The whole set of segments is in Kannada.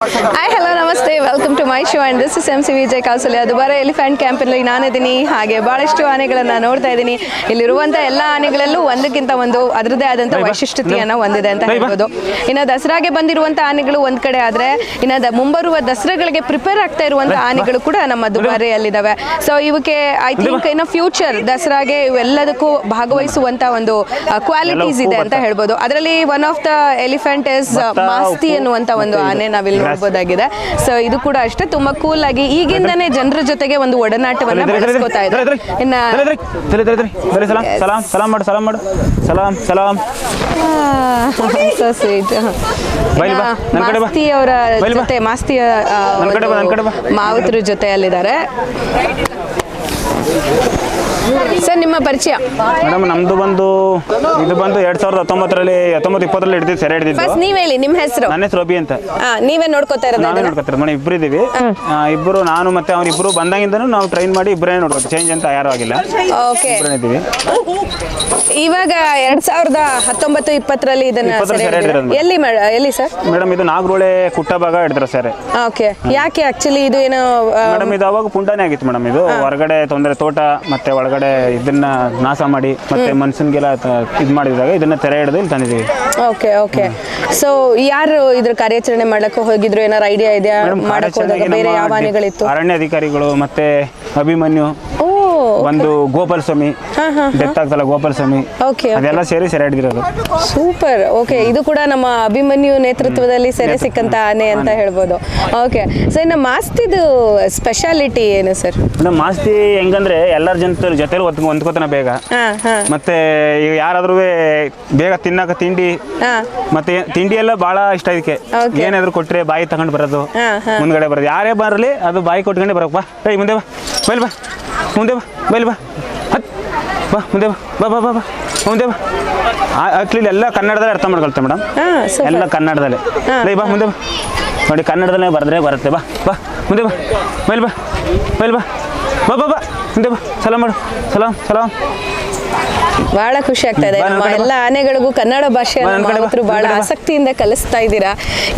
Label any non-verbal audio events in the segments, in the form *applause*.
哎。my show and this is M C Vijay ಕಾಸುಲಿ. ಅದು ಬರ ಎಲಿಫೆಂಟ್ ಕ್ಯಾಂಪಲ್ಲಿ ನಾನಿದ್ದೀನಿ ಹಾಗೆ ಭಾಳಷ್ಟು ಆನೆಗಳನ್ನು ನೋಡ್ತಾ ಇದ್ದೀನಿ ಇಲ್ಲಿರುವಂಥ ಎಲ್ಲ ಆನೆಗಳಲ್ಲೂ ಒಂದಕ್ಕಿಂತ ಒಂದು ಅದರದೇ ಆದಂಥ ವೈಶಿಷ್ಟ್ಯತೆಯನ್ನು ಹೊಂದಿದೆ ಅಂತ ಹೇಳ್ಬೋದು. ಇನ್ನು ದಸರಾಗೆ ಬಂದಿರುವಂಥ ಆನೆಗಳು ಒಂದು ಕಡೆ ಆದರೆ ಇನ್ನು ಮುಂಬರುವ ದಸರಾಗಳಿಗೆ ಪ್ರಿಪೇರ್ ಆಗ್ತಾ ಇರುವಂಥ ಆನೆಗಳು ಕೂಡ ನಮ್ಮ ದುಬಾರಿಯಲ್ಲಿದ್ದಾವೆ ಸೊ ಇವಕ್ಕೆ ಐ ಥಿಂಕ್ ಇನ್ನು ಫ್ಯೂಚರ್ ದಸರಾಗೆ ಇವೆಲ್ಲದಕ್ಕೂ ಭಾಗವಹಿಸುವಂಥ ಒಂದು ಕ್ವಾಲಿಟೀಸ್ ಇದೆ ಅಂತ ಹೇಳ್ಬೋದು. ಅದರಲ್ಲಿ one of the elephant is Masti ಎನ್ನುವಂಥ ಅನ್ನುವಂಥ ಒಂದು ಆನೆ ನಾವಿಲ್ಲಿ. ನೋಡ್ಬೋದಾಗಿದೆ. ಸೊ ಇದು ಕೂಡ ಅಷ್ಟೇ. ಅಷ್ಟೇ ತುಂಬಾ ಕೂಲ್ ಆಗಿ ಈಗಿಂದಾನೆ ಜನರ ಜೊತೆಗೆ ಒಂದು ಒಡನಾಟವನ್ನ ಮಾವತರ ಮಾಡು ಅವರ ಜೊತೆ ಮಾಸ್ತಿಯ ಜೊತೆ ಅಲ್ಲಿದ್ದಾರೆ ಸರ್ ನಿಮ್ಮ ಪರಿಚಯ. ಮೇಡಮ್ ನಮ್ದು ಬಂದು ಇದು ಬಂದು ಎರಡ್ ಸಾವಿರದ ಹತ್ತೊಂಬತ್ತರಲ್ಲಿ ಹತ್ತೊಂಬತ್ತು ಇಪ್ಪತ್ತರಲ್ಲಿ ಹಿಡಿದಿದ್ದು ಸೆರೆ ಹಿಡಿದಿದ್ದು. ಫಸ್ಟ್ ನೀವ್ ಹೇಳಿ ನಿಮ್ಮ ಹೆಸರು? ನನ್ನ ಹೆಸರು ಅಭಿ ಅಂತ. ನೀವೇ ನೋಡ್ಕೋತಾ ಇರೋದು ನಾವೇ ನೋಡ್ಕೊತಾರೆ ನೋಡಿ ಇಬ್ರು ಆ, ಇಬ್ರು ನಾನು ಮತ್ತೆ ಅವ್ರು ಇಬ್ರು ಬಂದಾಗಿಂದನೂ ನಾವು ಟ್ರೈನ್ ಮಾಡಿ ಇಬ್ಬರೇ ನೋಡ್ಕೊತೀವಿ ಚೇಂಜ್ ಅಂತ ಯಾರು ಆಗಿಲ್ಲ. ಓಕೆ ಇಬ್ಬರೇ ಇದ್ದೀವಿ. ಇವಾಗ ಎರಡ್ ಸಾವಿರದ ಹತ್ತೊಂಬತ್ತು ಇಪ್ಪತ್ತರಲ್ಲಿ ಇದನ್ನ ಇಪ್ಪತ್ತರಲ್ಲಿ ಸೆರೆ ಸೆರೆ ಹಿಡಿದಿರಾ? ಹಿಡಿದಿರೋದು. ಎಲ್ಲಿ ಎಲ್ಲಿ ಸರ್? ಮೇಡಮ್ ಇದು ನಾಗರೋಳೆ ಕುಟ್ಟ ಭಾಗ ಹಿಡಿದ್ರು ಸರ್. ಓಕೆ. ಯಾಕೆ ಆಕ್ಚುಲಿ ಇದು ಏನೋ ಆ, ಮೇಡಮ್ ಇದು ಅವಾಗ ಪುಂಡಾನೇ ಆಗಿತ್ತು ಮೇಡಮ್ ಇದು. ಹೊರಗಡೆ ತೊಂದರೆ ತೋಟ ಮತ್ತೆ ಒಳಗಡೆ ಇದನ್ನ ನಾಶ ಮಾಡಿ ಮತ್ತೆ ಮನ್ಸನ್ಗೆಲ್ಲ ಇದು ಮಾಡಿದಾಗ ಇದನ್ನ ತೆರೆ ಹಿಡಿದು ಇಲ್ಲಿ ತಂದಿದ್ದೀವಿ. Okay okay. ಸೊ ಯಾರು ಇದ್ರ ಕಾರ್ಯಾಚರಣೆ ಮಾಡಕ್ಕೆ ಹೋಗಿದ್ರು? ಏನಾರು ಐಡಿಯಾ ಇದೆಯಾ? ಮೇಡಮ್ ಮಾಡಕ್ ಹೋದಾಗ ಬೇರೆ ಯಾವ ಆನೆಗಳಿತ್ತು ಅರಣ್ಯ ಅಧಿಕಾರಿಗಳು ಮತ್ತೆ ಅಭಿಮನ್ಯು ಓ ಒಂದು ಗೋಪಾಲ ಸ್ವಾಮಿ ಡೆತ್ ಆಗ್ತಲ್ಲ ಗೋಪಾಲ ಸ್ವಾಮಿ ಓಕೆ ಅದೆಲ್ಲ ಸೇರಿ ಸೆರೆ ಹಿಡಿದಿರೋದು. ಸೂಪರ್ ಓಕೆ ಇದು ಕೂಡ ನಮ್ಮ ಅಭಿಮನ್ಯು ನೇತೃತ್ವದಲ್ಲಿ ಸೆರೆ ಸಿಕ್ಕಂತ ಆನೆ ಅಂತ ಹೇಳ್ಬೋದು. ಓಕೆ ಸರ್ ನಮ್ಮ ಮಾಸ್ತಿದು ಸ್ಪೆಷಾಲಿಟಿ ಏನು ಸರ್ ನಮ್ಮ ಮಾಸ್ತಿ ಹೆಂಗಂದ್ರೆ ಎಲ್ಲರ ಜನ ಜೊತೆ ಹೊಂದ್ಕೋತಾನ ಬೇಗ. ಮತ್ತೆ ಈಗ ಯಾರಾದ್ರೂ ಬೇಗ ತಿನ್ನಕ ತಿಂಡಿ ಹಾ. ಮತ್ತೆ ತಿಂಡಿ ಎಲ್ಲ ಬಹಳ ಇಷ್ಟ ಇದಕ್ಕೆ. ಏನಾದ್ರು ಕೊಟ್ರೆ ಬಾಯಿ ತಗೊಂಡು ಬರೋದು. ಮುಂದ್ಗಡೆ ಬರೋದು. ಯಾರೇ ಬರಲಿ ಅದು ಬಾಯಿ ಕೊಟ್ಕೊಂಡೆ ಬರಪ್ಪ ಏಯ್ ಮುಂದೆ ಬಾ. ಬೈಲ್ ಬಾ. ಮುಂದೆ ಬಾ ಬೈಲ್ ಬಾ. ಹತ್ ಬಾ ಮುಂದೆ ಬಾ ಬಾ ಬಾ ಬಾ ಬಾ. ಮುಂದೆ ಬಾ. ಆಕ್ಚುಲಿ ಎಲ್ಲ ಕನ್ನಡದಲ್ಲೇ ಅರ್ಥ ಮಾಡ್ಕೊಳ್ತೆ ಮೇಡಮ್. ಎಲ್ಲ ಕನ್ನಡದಲ್ಲೇ. ರೈ ಬಾ ಮುಂದೆ ಬಾ. ನೋಡಿ ಕನ್ನಡದಲ್ಲೇ ಬರೆದ್ರೆ ಬರುತ್ತೆ. ಬಾ ಬಾ ಮುಂದೆ ಬಾ. ಬೈಲ್ ಬಾ ಬೈಲ್ ಬಾ. ಬಾ ಬಾ ಬಾ. ಮುಂದೆ ಬಾ. ಸಲಾಮ್ ಮಾಡು. ಸಲಾಮ್ ಸಲಾಮ್ ಬಹಳ ಖುಷಿ ಆಗ್ತಾ ಇದೆ. ನಮ್ಮ ಎಲ್ಲ ಆನೆಗಳಿಗೂ ಕನ್ನಡ ಭಾಷೆ ಬಹಳ ಆಸಕ್ತಿಯಿಂದ ಕಲಿಸ್ತಾ ಇದ್ದೀರಾ.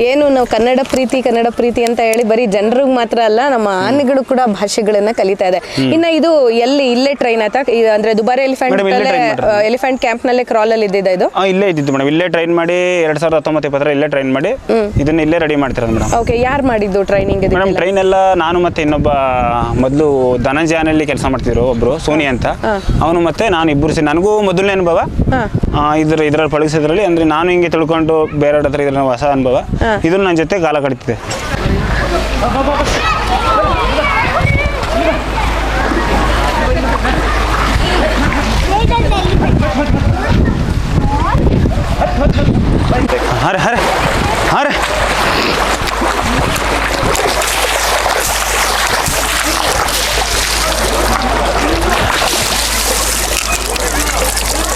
ಏನು ನಾವು ಕನ್ನಡ ಪ್ರೀತಿ ಕನ್ನಡ ಪ್ರೀತಿ ಅಂತ ಹೇಳಿ ಬರೀ ಜನರಿಗೆ ಮಾತ್ರ ಅಲ್ಲ ನಮ್ಮ ಆನೆಗಳು ಕೂಡ ಭಾಷೆಗಳನ್ನ ಕಲಿತಾ ಇದೆ. ಇನ್ನ ಇದು ಎಲ್ಲಿ ಇಲ್ಲೇ ಟ್ರೈನ್ ಆಯ್ತಾ ಅಂದ್ರೆ ದುಬಾರಿ ಎಲಿಫೆಂಟ್. ಎಲಿಫೆಂಟ್ ಕ್ಯಾಂಪ್ನಲ್ಲಿ ಕ್ರಾಲ್ ಅಲ್ಲಿ ಇದ್ದಿದ್ದ ಇದು? ಇಲ್ಲೇ ಇದ್ದಿದ್ದು ಮೇಡಮ್ ಇಲ್ಲೇ ಟ್ರೈನ್ ಮಾಡಿ ಎರಡ್ ಸಾವಿರದ ಹತ್ತೊಂಬತ್ತು ಇಪ್ಪತ್ತರ ಇಲ್ಲೇ ಟ್ರೈನ್ ಮಾಡಿ ಇದನ್ನ ಇಲ್ಲೇ ರೆಡಿ ಮಾಡ್ತಿರೋದು ಮೇಡಮ್ ಓಕೆ ಯಾರು ಮಾಡಿದ್ದು ಟ್ರೈನಿಂಗ್ ಮೇಡಮ್ ಟ್ರೈನ್ ಎಲ್ಲ ನಾನು ಮತ್ತೆ ಇನ್ನೊಬ್ಬ ಮೊದಲು ಧನಂಜಯನಲ್ಲಿ ಕೆಲಸ ಮಾಡ್ತಿದ್ರು ಒಬ್ರು ಸೋನಿ ಅಂತ. ಅವನು ಮತ್ತೆ ನಾನು ಇಬ್ಬರು ಸೇರಿ ನನಗೂ ಮೊದಲನೇ ಅನುಭವ. ಇದ್ರ ಇದ್ರ ಇದ್ರಲ್ಲಿ ಪಳಗಿಸೋದ್ರಲ್ಲಿ ಅಂದ್ರೆ ನಾನು ಹಿಂಗೆ ತಿಳ್ಕೊಂಡು ಬೇರೆಯವ್ರ ಹತ್ರ ಇದ್ರ ಹೊಸ ಅನುಭವ. ಇದನ್ನ ನನ್ನ ಜೊತೆ ಗಾಲ ಕಡಿತಿದೆ ಹರೆ ಹರೆ.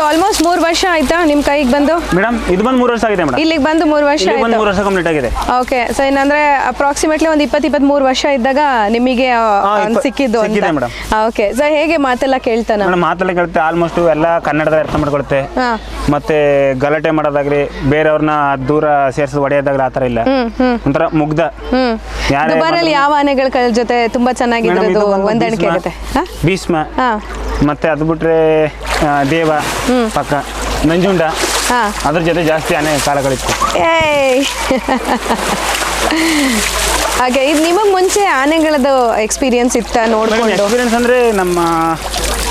ಸೊ ಆಲ್ಮೋಸ್ಟ್ ಮೂರು ವರ್ಷ ಆಯ್ತಾ ನಿಮ್ಮ ಕೈಗೆ ಬಂದು? ಮೇಡಮ್ ಇದು ಬಂದು ಮೂರು ವರ್ಷ ಆಗಿದೆ ಮೇಡಮ್ ಇಲ್ಲಿಗೆ ಬಂದು ಮೂರು ವರ್ಷ ಇಲ್ಲಿ ಬಂದು ಆಯ್ತು. ಮೂರು ವರ್ಷ ಕಂಪ್ಲೀಟ್ ಆಗಿದೆ. ಓಕೆ ಸೊ ಏನಂದ್ರೆ ಅಪ್ರಾಕ್ಸಿಮೇಟ್ಲಿ ಒಂದು ಇಪ್ಪತ್ತು ಇಪ್ಪತ್ತ್ಮೂರು ವರ್ಷ ಇದ್ದಾಗ ನಿಮಗೆ ಆ, ಹಾ, ಇಪ್ಪ- ಸಿಕ್ಕಿದ್ದು ಅಂತ. ಸಿಕ್ಕಿದೆ madam. ಓಕೆ ಸೊ ಹೇಗೆ ಮಾತೆಲ್ಲ ಕೇಳ್ತಾನ ಮೇಡಮ್ ಮಾತೆಲ್ಲ ಕೇಳುತ್ತೆ ಆಲ್ಮೋಸ್ಟ್ ಎಲ್ಲ ಕನ್ನಡದ ಅರ್ಥ ಮಾಡ್ಕೊಳುತ್ತೆ ಹಾ. ಮತ್ತೆ ಗಲಾಟೆ ಮಾಡೋದಾಗ್ಲಿ ಬೇರೆಯವ್ರನ್ನ ದೂರ ಸೇರಿಸಿ ಹೊಡೆಯೋದಾಗ್ಲಿ ಆತರ ಥರ ಇಲ್ಲ. ಒಂಥರ ಮುಗ್ಧ. ಹ್ಮ್. ಯಾರೇ ದುಬಾರಲ್ಲಿ ಯಾವ ಆನೆಗಳ ಜೊತೆ ತುಂಬಾ ಚೆನ್ನಾಗಿ ಚೆನ್ನಾಗಿರೋದು ಇದು ಬಂದು ಹೊಂದಾಣಿಕೆ ಭೀಷ್ಮ, ಆಗುತ್ತೆ. ಹಾ? ಭೀಷ್ಮ. ಹಾ. ಮತ್ತೆ ಅದು ಬಿಟ್ರೆ ದೇವ ಪಕ್ಕ ನಂಜುಂಡ. ಅದ್ರ ಜೊತೆ ಜಾಸ್ತಿ ಆನೆ ಕಾಲಗಳಿತ್ತು ಹಾಗೆ ಇದು ನಿಮಗೆ ಮುಂಚೆ ಆನೆಗಳದ್ದು ಎಕ್ಸ್ಪೀರಿಯನ್ಸ್ ಇತ್ತ ನೋಡ್ಕೊಂಡು? ಎಕ್ಸ್ಪೀರಿಯನ್ಸ್ ಅಂದ್ರೆ ನಮ್ಮ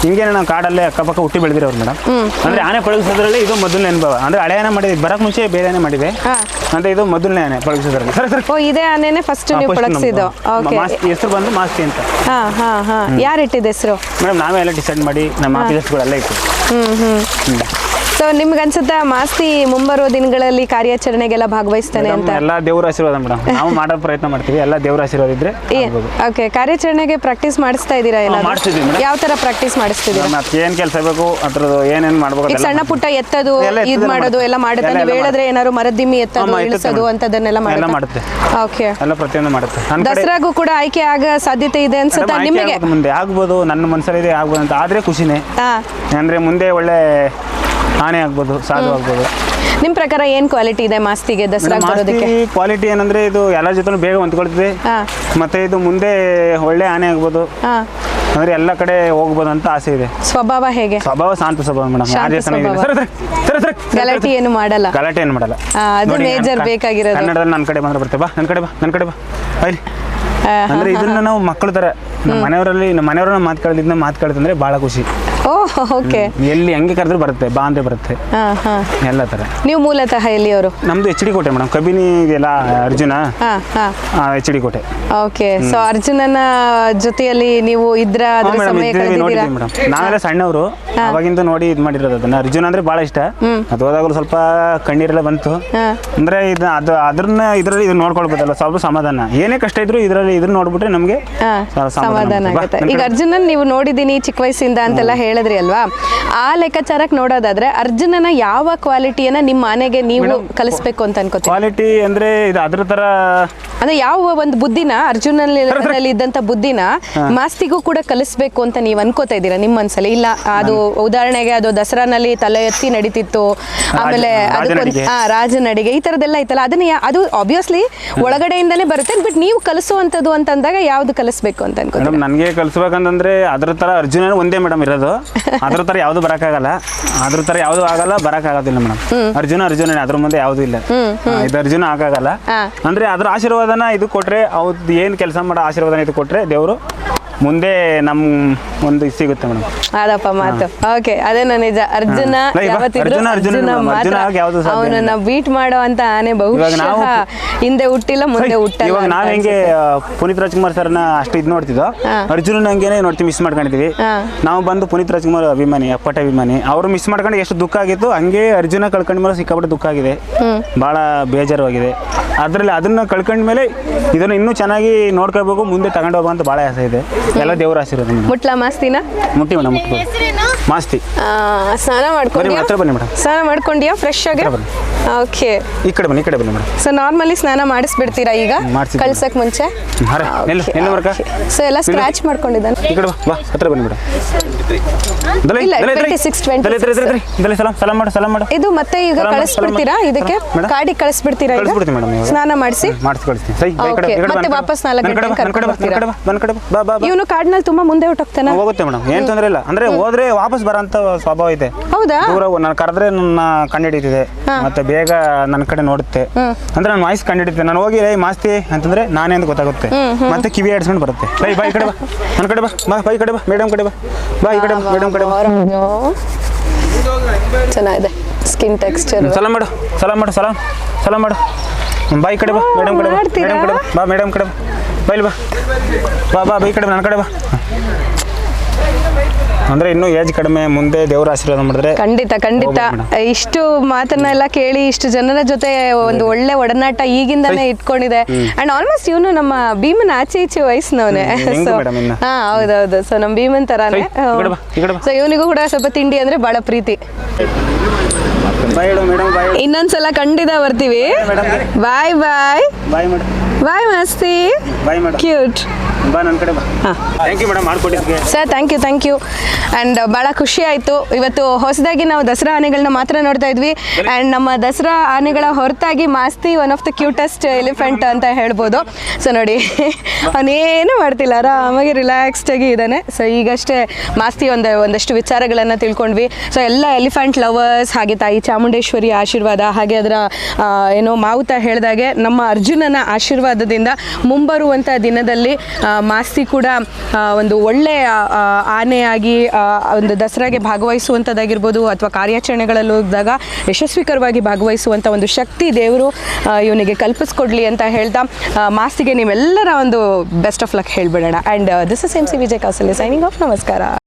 ಹಿಂಗೇನೆ ನಾವು ಕಾಡಲ್ಲೇ ಅಕ್ಕಪಕ್ಕ ಹುಟ್ಟಿ ಬೆಳೆದಿರೋರು ಮೇಡಮ್. ಅಂದ್ರೆ ಆನೆ ಪಳಗಿಸೋದ್ರಲ್ಲಿ ಇದು ಮೊದಲನೇ ಅನುಭವ. ಅಂದ್ರೆ ಹಳೆ ಆನೆ ಮಾಡಿದ್ವಿ ಬರಕ್ ಮುಂಚೆ ಬೇರೆ ಆನೆ ಮಾಡಿದೆ. ಅಂದ್ರೆ ಇದು ಮೊದಲನೇ ಆನೆ ಪಳಗಿಸೋದ್ರಲ್ಲಿ. ಸರಿ ಸರಿ. ಓ ಇದೇ ಆನೆನೆ ಫಸ್ಟ್ ನೀವು ಪಳಗಿಸಿದ್ದು. ಓಕೆ ಹೆಸರು ಬಂದು ಮಾಸ್ತಿ ಅಂತ. ಹಾ ಹಾ ಹಾ. ಯಾರು ಇಟ್ಟಿದ್ದು ಹೆಸರು? ಮೇಡಮ್ ನಾವೇ ಎಲ್ಲ ಡಿಸೈಡ್ ಮಾಡಿ ನಮ್ಮ ಆಫೀಸರ್ಸ್ಗಳೆಲ್ಲ ಇತ್ತು ಹ್ಮ್ ಹ್ಮ್. ಹ್ಮ್. ಸೊ ನಿಮ್ಗೆ ಅನ್ಸುತ್ತಾ ಮಾಸ್ತಿ ಮುಂಬರುವ ದಿನಗಳಲ್ಲಿ ಕಾರ್ಯಾಚರಣೆಗೆಲ್ಲ ಭಾಗವಹಿಸ್ತಾನೆ ಅಂತ? ಎಲ್ಲ ದೇವ್ರ ಆಶೀರ್ವಾದ ಮೇಡಮ್. ನಾವು ಮಾಡೋ ಪ್ರಯತ್ನ ಮಾಡ್ತೀವಿ ಎಲ್ಲ ದೇವ್ರ ಆಶೀರ್ವಾದ ಇದ್ರೆ ಓಕೆ ಕಾರ್ಯಾಚರಣೆಗೆ ಪ್ರಾಕ್ಟೀಸ್ ಮಾಡಿಸ್ತಾ ಇದೀರಾ ಏನಾದ್ರು? ಮಾಡ್ತೀವಿ ಮೇಡಮ್. ಯಾವ ತರ ಪ್ರಾಕ್ಟೀಸ್ ಮಾಡಿಸ್ತಿದ್ದೀರಾ ಮೇಡಮ್ ಏನು ಕೆಲಸ ಬೇಕು ಅದ್ರದ್ದು ಏನೇನ್ ಮಾಡ್ಬೇಕು ಈಗ ಅದೆಲ್ಲ ಸಣ್ಣ ಪುಟ್ಟ ಎತ್ತದು ಎಲ್ಲ ಇದ್ ಮಾಡೋದು ಎಲ್ಲ ಮಾಡುತ್ತೆ. ಎಲ್ಲ ನೀವು ಎಲ್ಲ ಹೇಳಿದ್ರೆ ಏನಾದ್ರು ಮರದಿಮ್ಮಿ ಎತ್ತದು ಎತ್ತುತ್ತೆ ಇಳಿಸೋದು. ಅಂತದನ್ನೆಲ್ಲ ಎಲ್ಲ ಮಾಡುತ್ತೆ? ಮಾಡುತ್ತೆ. ಓಕೆ ಎಲ್ಲ ಪ್ರತಿಯೊಂದು ಮಾಡುತ್ತೆ. ಕಡೆ ದಸರಾಗೂ ಕೂಡ ಆಯ್ಕೆ ಆಗ ಸಾಧ್ಯತೆ ಇದೆ ಅನ್ಸುತ್ತಾ ಆಯ್ಕೆ ನಿಮಗೆ? ಮುಂದೆ. ಆಗ್ಬೋದು ನನ್ನ ಮನಸ್ಸಲ್ಲಿ ಇದೆ ಆಗ್ಬೋದು ಅಂತ. ಆದ್ರೆ ಖುಷಿನೇ. ಹಾ. ಅಂದ್ರೆ ಮುಂದೆ ಒಳ್ಳೆ ಆನೆ ಆಗ್ಬೋದು ಸಾಧು ಆಗ್ಬೋದು. ನಿಮ್ ಪ್ರಕಾರ ಏನ್ ಕ್ವಾಲಿಟಿ ಇದೆ ಮಾಸ್ತಿಗೆ ದಸರಾ ಬರೋದಕ್ಕೆ ಕ್ವಾಲಿಟಿ ಏನಂದ್ರೆ ಇದು ಎಲ್ಲರ ಜೊತೆ ಬೇಗ ಹೊಂದ್ಕೊಳ್ತದೆ. ಮತ್ತೆ ಇದು ಮುಂದೆ ಒಳ್ಳೆ ಆನೆ ಆಗ್ಬೋದು. ಅಂದ್ರೆ ಎಲ್ಲ ಕಡೆ ಹೋಗ್ಬೋದು ಅಂತ ಆಸೆ ಇದೆ. ಸ್ವಭಾವ ಹೇಗೆ? ಸ್ವಭಾವ ಶಾಂತ ಸ್ವಭಾವ ಮೇಡಮ್. ಯಾರೇ ಚೆನ್ನಾಗಿದೆ. ಗಲಾಟೆ ಏನು ಮಾಡಲ್ಲ. ಗಲಾಟೆ ಏನು ಮಾಡಲ್ಲ. ಅದು ಮೇಜರ್ ಬೇಕಾಗಿರೋದು. ಕನ್ನಡದಲ್ಲಿ ನನ್ನ ಕಡೆ ಬಂದ್ರೆ ಬರ್ತೇವೆ. ಬಾ ನನ್ನ ಕಡೆ ಬಾ ನನ್ನ ಕಡೆ ಬಾ. ಬೈಲಿ ಅಂದ್ರೆ ಇದನ್ನ ನಾವು ಮಕ್ಕಳ ತರ. ನಮ್ಮ ಮನೆಯವರಲ್ಲಿ ನಮ್ಮ ಮನೆಯವರನ್ನ ಮಾತು ಕೇಳಿದ್ನ ಬಹಳ ಖುಷಿ. ಓಕೆ ಎಲ್ಲಿ ಹೆಂಗೆ ಕರೆದ್ರೆ ಬರುತ್ತೆ ಬಾ ಅಂದ್ರೆ ಬರುತ್ತೆ. ಎಲ್ಲ ತರ ನೀವು ಮೂಲತಃ ಎಲ್ಲಿಯವರು? ನಮ್ದು H D Kote madam Kabini ಇದೆಯಲ್ಲ Arjuna H D Kote. Okay so ಅರ್ಜುನನ ಜೊತೆಯಲ್ಲಿ ನೀವು ಇದ್ರ ನಾವೆಲ್ಲ ಸಣ್ಣವರು ಅವಾಗಿಂದ ನೋಡಿ ಇದು ಮಾಡಿರೋದು ಅದನ್ನ. ಅರ್ಜುನ ಅಂದ್ರೆ ಬಹಳ ಇಷ್ಟ. ಅದು ಹೋದಾಗಲೂ ಸ್ವಲ್ಪ ಕಣ್ಣೀರೆಲ್ಲ ಬಂತು. ಅಂದ್ರೆ ಇದು ಅದು ಅದ್ರನ್ನ ಇದ್ರಲ್ಲಿ ಇದ್ ನೋಡ್ಕೊಳ್ಬೋದಲ್ಲ ಸ್ವಲ್ಪ ಸಮಾಧಾನ. ಏನೇ ಕಷ್ಟ ಇದ್ರು ಇದರಲ್ಲಿ ಇದನ್ನ ನೋಡ್ಬಿಟ್ರೆ ನಮಗೆ ಸಮಾಧಾನ ಆಗುತ್ತೆ. ಈಗ ಅರ್ಜುನನ್ ನೀವು ನೋಡಿದೀನಿ ಚಿಕ್ಕ ವಯಸ್ಸಿಂದ ಅಂತೆಲ್ಲ ಹೇಳಿದ್ರಿ ಅಲ್ವಾ? ಆ ಲೆಕ್ಕಾಚಾರಕ್ಕೆ ನೋಡೋದಾದ್ರೆ ಅರ್ಜುನನ ಯಾವ ಕ್ವಾಲಿಟಿಯನ್ನ ನಿಮ್ಮ ಮನೆಗೆ ನೀವು ಕಲಿಸ್ಬೇಕು ಅಂತ ಅನ್ಕೋತೀವಿ ಕ್ವಾಲಿಟಿ ಅಂದ್ರೆ ಇದು ಅದ್ರ ತರ ಅಂದ್ರೆ ಯಾವ ಒಂದು ಬುದ್ಧಿನ ಅರ್ಜುನಲ್ಲಿ *laughs* ಇದ್ದಂತ ಬುದ್ಧಿನ ಮಾಸ್ತಿಗೂ ಕೂಡ ಕಲಿಸ್ಬೇಕು ಅಂತ ನೀವು ಅನ್ಕೋತಾ ಇದ್ದೀರಾ ನಿಮ್ಮ ಮನ್ಸಲ್ಲಿ? ಇಲ್ಲ ಅದು ಉದಾಹರಣೆಗೆ ಅದು ದಸರಾನಲ್ಲಿ ತಲೆ ಎತ್ತಿ ನಡೀತಿತ್ತು ಆಮೇಲೆ ಅದಕ್ಕೊಂದು. ಹಾ ರಾಜನಡಿಗೆ ಈ ತರದೆಲ್ಲ ಐತಲ್ಲ ಅದನ್ನ ಅದು ಆಬ್ವಿಯಸ್ಲಿ ಒಳಗಡೆಯಿಂದನೇ ಬರುತ್ತೆ ಬಟ್ ನೀವು ಕಲಿಸುವಂತದ್ದು ಅಂತಂದಾಗ ಯಾವ್ದು ಕಲಿಸ್ಬೇಕು ಅಂತ ಅನ್ಕೋತೀವಿ ಮೇಡಮ್ ನನಗೆ ಕಲಿಸ್ಬೇಕಂತಂದ್ರೆ ಅದ್ರ ತರ ಅರ್ಜುನ ಒಂದೇ ಮೇಡಮ್ ಇರೋದು. ಅದ್ರ ತರ ಯಾವುದು ಬರಕ್ಕಾಗಲ್ಲ. ಅದ್ರ ತರ ಯಾವ್ದು ಆಗಲ್ಲ ಬರಕ್ಕಾಗೋದಿಲ್ಲ ಮೇಡಮ್. ಅರ್ಜುನ ಅರ್ಜುನ ಅದ್ರ ಮುಂದೆ ಯಾವ್ದು ಇಲ್ಲ. ಇದು ಅರ್ಜುನ ಆಗಲ್ಲ ಅಂದ್ರೆ ಅದ್ರ ಆಶೀರ್ವಾದನ ಇದು ಕೊಟ್ರೆ ಅವ್ದು ಏನ್ ಕೆಲಸ ಮಾಡೋ ಆಶೀರ್ವಾದನ ಇದು ಕೊಟ್ರೆ ದೇವರು ಮುಂದೆ ನಮ್ ಒಂದು ಸಿಗುತ್ತೆ ಮೇಡಮ್. ಅದಪ್ಪ ಮಾತು. ಓಕೆ ಅದೇನ ನಿಜ. ಅರ್ಜುನ. ಯಾವತ್ತಿದ್ರು ಅರ್ಜುನ, ಅರ್ಜುನ ಮಾತ್ರ. ಅವನನ್ನ ಬೀಟ್ ಮಾಡೋ ಅಂತ ಆನೆ ಬಹುಶಃ ಹಿಂದೆ ಹುಟ್ಟಿಲ್ಲ ಮುಂದೆ ಹುಟ್ಟ ಇವಾಗ ನಾವ್ ಹೆಂಗೆ ಪುನೀತ್ ರಾಜ್ಕುಮಾರ್ ಸರ್ನ ಅಷ್ಟು ಇದ್ ನೋಡ್ತಿದ್ದೋ ಅರ್ಜುನ ಹಂಗೇನೆ ನೋಡ್ತೀವಿ ಮಿಸ್ ಮಾಡ್ಕೊಂಡಿದ್ವಿ. ನಾವು ಬಂದು ಪುನೀತ್ ರಾಜ್ಕುಮಾರ್ ಅಭಿಮಾನಿ ಅಪ್ಪಟ ಅಭಿಮಾನಿ ಅವರು ಮಿಸ್ ಮಾಡ್ಕೊಂಡು ಎಷ್ಟು ದುಃಖ ಆಗಿತ್ತು ಹಂಗೆ ಅರ್ಜುನ ಕಳ್ಕೊಂಡ ಮೇಲೆ ಸಿಕ್ಕಾಪಟ್ಟೆ ದುಃಖ ಆಗಿದೆ. ಭಾಳ ಬೇಜಾರವಾಗಿದೆ ಅದರಲ್ಲಿ ಅದನ್ನ ಕಳ್ಕೊಂಡ ಮೇಲೆ ಇದನ್ನ ಇನ್ನೂ ಚೆನ್ನಾಗಿ ನೋಡ್ಕೋಬೇಕು ಮುಂದೆ ತಗೊಂಡು ಹೋಗೋ ಅಂತ ಬಹಳ ಆಸೆ ಇದೆ. ಎಲ್ಲ ದೇವರ ಆಶೀರ್ವಾದ ಮೇಡಮ್ ಮುಟ್ಲಾ ಮಾಸ್ತಿನ? ಮುಟ್ಟಿ ಮೇಡಮ್ ಮುಟ್ಬೋದು ಮಾಸ್ತಿ. ಆ, ಸ್ನಾನ ಬನ್ನಿ ಮಾಡ್ಕೊಂಡ್ಯಾ? ಹತ್ರ ಬನ್ನಿ ಮೇಡಮ್. ಸ್ನಾನ ಮಾಡ್ಕೊಂಡಿಯಾ ಫ್ರೆಶ್ ಆಗಿ? ಹತ್ರ ಬನ್ನಿ. ಓಕೆ. ಈ ಕಡೆ ಬನ್ನಿ ಈ ಕಡೆ ಬನ್ನಿ ಮೇಡಮ್. ಸೊ ನಾರ್ಮಲಿ ಸ್ನಾನ ಮಾಡಿಸ್ಬಿಡ್ತೀರಾ ಈಗ? ಮಾಡ್ಸಿದ್ದೀನಿ. ಕಳ್ಸಕ್ ಮುಂಚೆ? ಹರ ನಿಲ್ಲು ನಿಲ್ಲು ವರ್ಕ ಸೊ ಎಲ್ಲ ಸ್ಕ್ರಾಚ್ ಮಾಡ್ಕೊಂಡಿದ್ದಾನೆ. ಈ ಕಡೆ ಬಾ ಬಾ ಹತ್ರ ಬನ್ನಿ ಮೇಡಮ್. ದಲೆ ಇಲ್ಲ, ದಲೆ 26, 26. ದಲೆ ದಲೆ ದಲೆ ದಲೆ. ಸಲಾಮ್ ಸಲಾಮ್ ಮಾಡು ಸಲಾಮ್ ಮಾಡು. ಇದು ಮತ್ತೆ ಈಗ ಮಾಡು, ಕಳಿಸ್ಬಿಡ್ತೀರಾ? ಇದಕ್ಕೆ ಕಾಡಿ ಕಳಿಸ್ಬಿಡ್ತೀರಾ ಈಗ? ಕಳಿಸ್ಬಿಡ್ತೀನಿ ಮೇಡಮ್ ಇವಾಗ. ಸ್ನಾನ ಮಾಡಿಸಿ? ಮಾಡಿಸಿ ಕಳಿಸ್ತೀನಿ. ಸೈ ಈ ಕಡೆ Okay. ಈ ಕಡೆ ಬಾ, ಮತ್ತೆ ಕಡೆ ವಾಪಸ್ ಬಾ. ನಾಲ್ಕು ನನ್ನ ಕಡೆ ಬಾ, ಗಂಟೆಗೆ ನನ್ನ ಕಡೆ ಬಾ, ನನ್ನ ಕಡೆ ಬಾ, ನನ್ನ ಕಡೆ ಬಾ, ಬಾ ಬಾ. ಬಾ ಇವನು ಕಾಡಿನಲ್ಲಿ ತುಂಬಾ ಮುಂದೆ ಹೊಟ್ಟೋಗ್ತಾನೆ ಹೋಗುತ್ತೆ ಮೇಡಮ್ ಏನ್ ತೊಂದ್ರೆ ಇಲ್ಲ ಅಂದ್ರೆ ಹೋದ್ರೆ ವಾಪಸ್ ಬರಂತ ಸ್ವಭಾವ ಇದೆ ಹೌದಾ ದೂರ ನಾನು ಕರೆದ್ರೆ ನನ್ನ ಕಂಡಿಡಿತಿದೆ ಮತ್ತೆ ಬೇಗ ನನ್ನ ಕಡೆ ನೋಡುತ್ತೆ ಅಂದ್ರೆ ನನ್ನ ವಾಯ್ಸ್ ಕಂಡಿಡಿತೆ ನಾನು ಹೋಗಿ ಏಯ್ ಮಾಸ್ತಿ ಅಂತಂದ್ರೆ ನಾನೇ ಅಂತ ಗೊತ್ತಾಗುತ್ತೆ ಮತ್ತೆ ಕಿವಿ ಆಡ್ಸ್ಕೊಂಡು ಬರುತ್ತೆ ಬೈ ಬಾ ಈ ಕಡೆ ಬಾ ನನ್ನ ಕಡೆ ಬಾ ಬಾ ಬಾ ಈ ಕಡೆ ಬಾ ಮೇಡಮ್ ಕಡೆ ಬಾ ಬಾ ಈ ಕಡೆ ಮೇಡಮ್ ಕಡೆ ಬಾ ಚೆನ್ನಾಗಿದೆ ಸ್ಕಿನ್ ಟೆಕ್ಸ್ಚರ್ ಸಲಾಮ್ ಮಾಡು ಸಲಾಮ್ ಮಾಡು ಸಲಾಮ್ ಸಲಾಮ್ ಮಾಡು ಬಾ ಈ ಕಡೆ ಬಾ ಮೇಡಮ್ ಕಡೆ ಬಾ ಮೇಡಮ್ ಕಡೆ ಬಾ ಮೇಡಮ್ ಕಡೆ ಬಾ ಬಾ ಇಲ್ಲಿ ಬಾ. ಬಾ ಬಾ ಬೈ ಈ ಕಡೆ ನನ್ನ ಕಡೆ ಬಾ. ಅಂದ್ರೆ ಇನ್ನು ಏಜ್ ಕಡಿಮೆ ಮುಂದೆ ದೇವರ ಆಶೀರ್ವಾದ ಮಾಡಿದ್ರೆ ಖಂಡಿತ ಖಂಡಿತ. ಇಷ್ಟು ಮಾತನ್ನೆಲ್ಲ ಕೇಳಿ ಇಷ್ಟು ಜನರ ಜೊತೆ ಒಂದು ಒಳ್ಳೆ ಒಡನಾಟ ಈಗಿಂದಾನೇ ಇಟ್ಕೊಂಡಿದೆ. ಅಂಡ್ ಆಲ್ಮೋಸ್ಟ್ ಇವನು ನಮ್ಮ ಭೀಮನ್ ಆಚೆ ಈಚೆ ವಯಸ್ಸಿನವನೇ. ಹಾ ಹೌದೌದು. ಸೊ ನಮ್ಮ ಭೀಮನ್ ತರಾನೇ. ಸೊ ಇವನಿಗೂ ಕೂಡ ಸ್ವಲ್ಪ ತಿಂಡಿ ಅಂದ್ರೆ ಬಹಳ ಪ್ರೀತಿ. ಇನ್ನೊಂದ್ಸಲ ಖಂಡಿತ ಬರ್ತೀವಿ. ಬಾಯ್ ಬಾಯ್ ಬಾಯ್ ಮೇಡಮ್. ಬಾಯ್ ಮಸ್ತಿ. Bye madam. ಕ್ಯೂಟ್ ಬಾ ನನ್ನ ಕಡೆ ಬಾ. Thank you madam ಮಾಡ್ಕೊಟ್ಟಿದ್ದಕ್ಕೆ. Sir thank you thank you and ಭಾಳ ಖುಷಿ ಆಯಿತು. ಇವತ್ತು ಹೊಸದಾಗಿ ನಾವು ದಸರಾ ಆನೆಗಳನ್ನ ಮಾತ್ರ ನೋಡ್ತಾ ಇದ್ವಿ. ಆ್ಯಂಡ್ ನಮ್ಮ ದಸರಾ ಆನೆಗಳ ಹೊರತಾಗಿ Masti one of the cutest elephant ಅಂತ ಹೇಳ್ಬೋದು. ಸೊ ನೋಡಿ ಅವನೇನು ಮಾಡ್ತಿಲ್ಲ ಆರಾಮಾಗಿ ರಿಲ್ಯಾಕ್ಸ್ಡ್ ಆಗಿ ಇದ್ದಾನೆ. ಸೊ ಈಗಷ್ಟೇ ಮಾಸ್ತಿ ಒಂದು ಒಂದಷ್ಟು ವಿಚಾರಗಳನ್ನು ತಿಳ್ಕೊಂಡ್ವಿ. ಸೊ ಎಲ್ಲ ಎಲಿಫೆಂಟ್ ಲವರ್ಸ್ ಹಾಗೆ ತಾಯಿ ಚಾಮುಂಡೇಶ್ವರಿ ಆಶೀರ್ವಾದ ಹಾಗೆ ಅದರ ಏನೋ ಮಾವುತ ಹೇಳಿದಾಗೆ ನಮ್ಮ ಅರ್ಜುನನ ಆಶೀರ್ವಾದದಿಂದ ಮುಂಬರುವಂಥ ದಿನದಲ್ಲಿ ಮಾಸ್ತಿ ಕೂಡ ಒಂದು ಒಳ್ಳೆಯ ಆನೆಯಾಗಿ ಒಂದು ದಸರಾಗೆ ಭಾಗವಹಿಸುವಂಥದ್ದಾಗಿರ್ಬೋದು ಅಥವಾ ಕಾರ್ಯಾಚರಣೆಗಳಲ್ಲಿ ಹೋದಾಗ ಯಶಸ್ವಿಕರವಾಗಿ ಭಾಗವಹಿಸುವಂಥ ಒಂದು ಶಕ್ತಿ ದೇವರು ಇವನಿಗೆ ಕಲ್ಪಿಸ್ಕೊಡ್ಲಿ ಅಂತ ಹೇಳ್ತಾ ಮಾಸ್ತಿಗೆ ನೀವೆಲ್ಲರ ಒಂದು best of luck ಹೇಳ್ಬಿಡೋಣ. And this is M C Vijay Kausalya signing off ನಮಸ್ಕಾರ.